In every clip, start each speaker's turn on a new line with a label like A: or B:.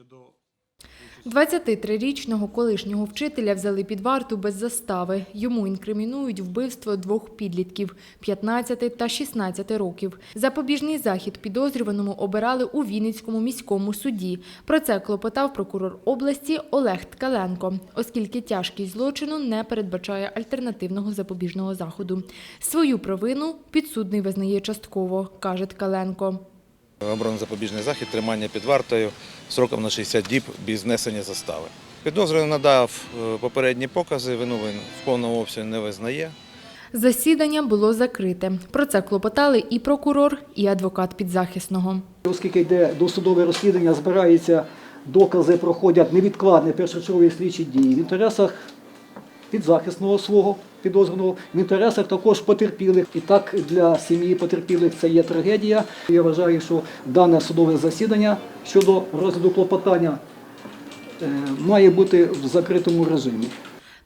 A: щодо
B: 23-річного колишнього вчителя взяли під варту без застави. Йому інкримінують вбивство двох підлітків – 15 та 16 років. Запобіжний захід підозрюваному обирали у Вінницькому міському суді. Про це клопотав прокурор області Олег Ткаленко, оскільки тяжкість злочину не передбачає альтернативного запобіжного заходу. Свою провину підсудний визнає частково, каже Ткаленко.
C: Оборонно запобіжний захід, тримання під вартою сроком на 60 діб без знесення застави. Підозрюваний надав е, попередні покази, вину він в повному обсязі не визнає.
B: Засідання було закрите. Про це клопотали і прокурор, і адвокат підзахисного.
D: Оскільки йде досудове розслідування, збираються докази, проходять невідкладні першочергові слідчі дії в інтересах підзахисного свого підозрюваного, в інтересах також потерпілих. І так для сім'ї потерпілих це є трагедія. Я вважаю, що дане судове засідання щодо розгляду клопотання е, має бути в закритому режимі.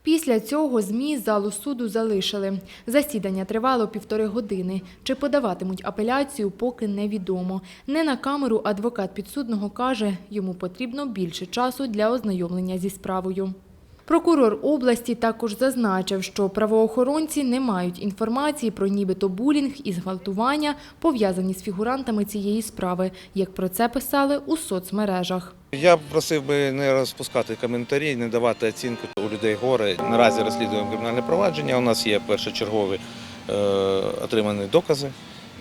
B: Після цього ЗМІ залу суду залишили. Засідання тривало півтори години. Чи подаватимуть апеляцію, поки невідомо. Не на камеру адвокат підсудного каже, йому потрібно більше часу для ознайомлення зі справою. Прокурор області також зазначив, що правоохоронці не мають інформації про нібито булінг і зґвалтування, пов'язані з фігурантами цієї справи, як про це писали у соцмережах.
C: Я просив би не розпускати коментарі, не давати оцінку у людей горе. Наразі розслідуємо кримінальне провадження. У нас є першочергові е, отримані докази,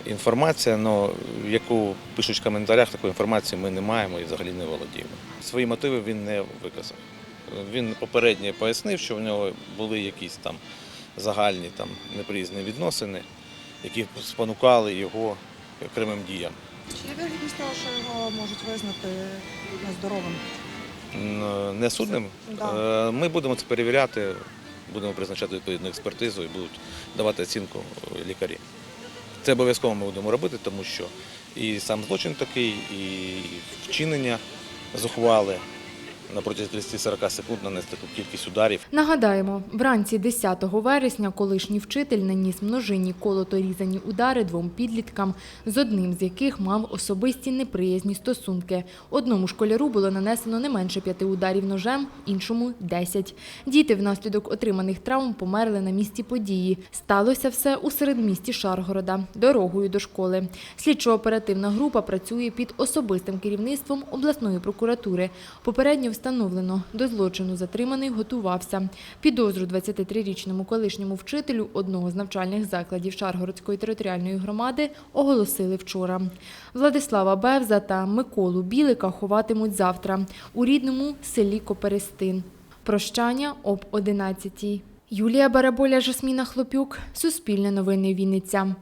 C: інформація, але яку пишуть в коментарях, такої інформації ми не маємо і взагалі не володіємо. Свої мотиви він не виказав. Він попередньо пояснив, що в нього були якісь там загальні там неприязні відносини, які спонукали його окремим діям.
E: Чи є вірогідність того, що його можуть визнати нездоровим?
C: Н- Не судним.
E: Да.
C: Е, Ми будемо це перевіряти, будемо призначати відповідну експертизу і будуть давати оцінку е, лікарі. Це обов'язково ми будемо робити, тому що і сам злочин такий, і вчинення зухвали на протязі 30-40 секунд нанести таку кількість ударів.
B: Нагадаємо, вранці 10 вересня колишній вчитель наніс множинні колото-різані удари двом підліткам, з одним з яких мав особисті неприязні стосунки. Одному школяру було нанесено не менше п'яти ударів ножем, іншому – 10. Діти внаслідок отриманих травм померли на місці події. Сталося все у середмісті Шаргорода, дорогою до школи. Слідчо-оперативна група працює під особистим керівництвом обласної прокуратури. Попередньо встановлено, до злочину затриманий готувався. Підозру 23-річному колишньому вчителю одного з навчальних закладів Шаргородської територіальної громади оголосили вчора. Владислава Бевза та Миколу Білика ховатимуть завтра у рідному селі Коперестин. Прощання об 11-й. Юлія Бараболя, Жасміна Хлопюк, Суспільне новини Вінниця.